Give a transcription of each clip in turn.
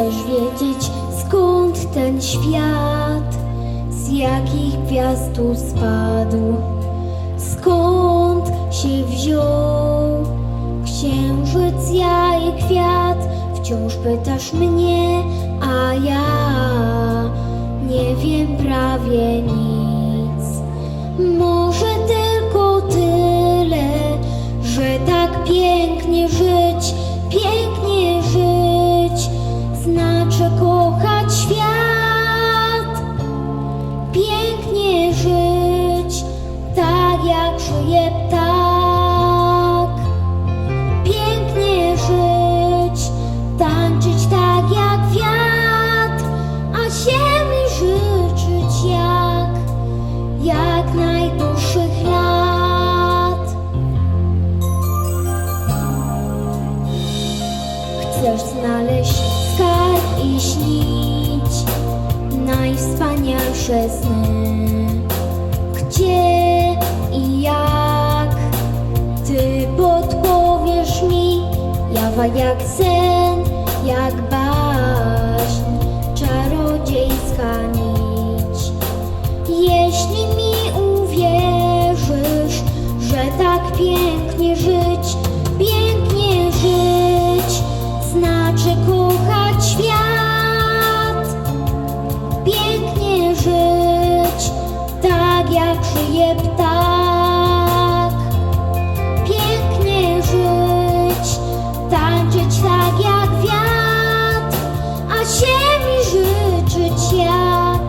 wiedzieć skąd ten świat, z jakich gwiazd tu spadł, skąd się wziął księżyc, ja i kwiat. Wciąż pytasz mnie, a ja nie wiem prawie nic. Chcesz znaleźć skarb i śnić najwspanialsze sny. Gdzie i jak ty podpowiesz mi, jawa jak sen, jak baśń, żyje ptak. Pięknie żyć, tańczyć tak jak wiatr, a ziemi życzyć jak,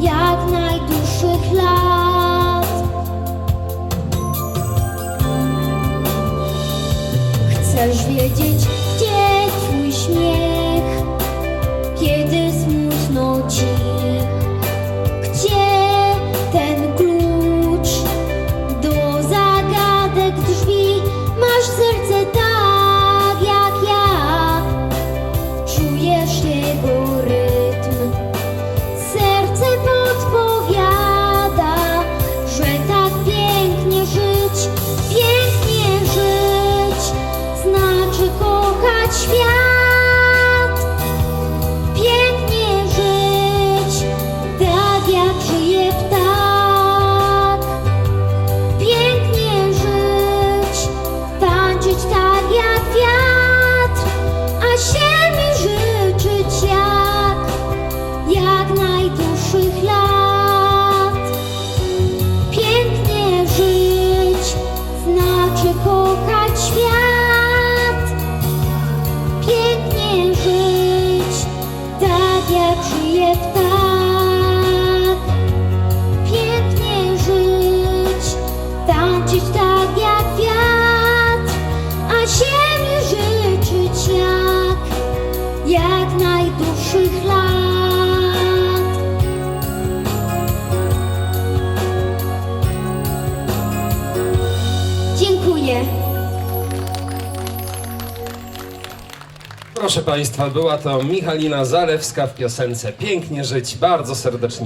jak najdłuższych lat. Chcesz wiedzieć, gdzie twój śmiech, świat. Proszę Państwa, była to Michalina Zalewska w piosence Pięknie żyć. Bardzo serdecznie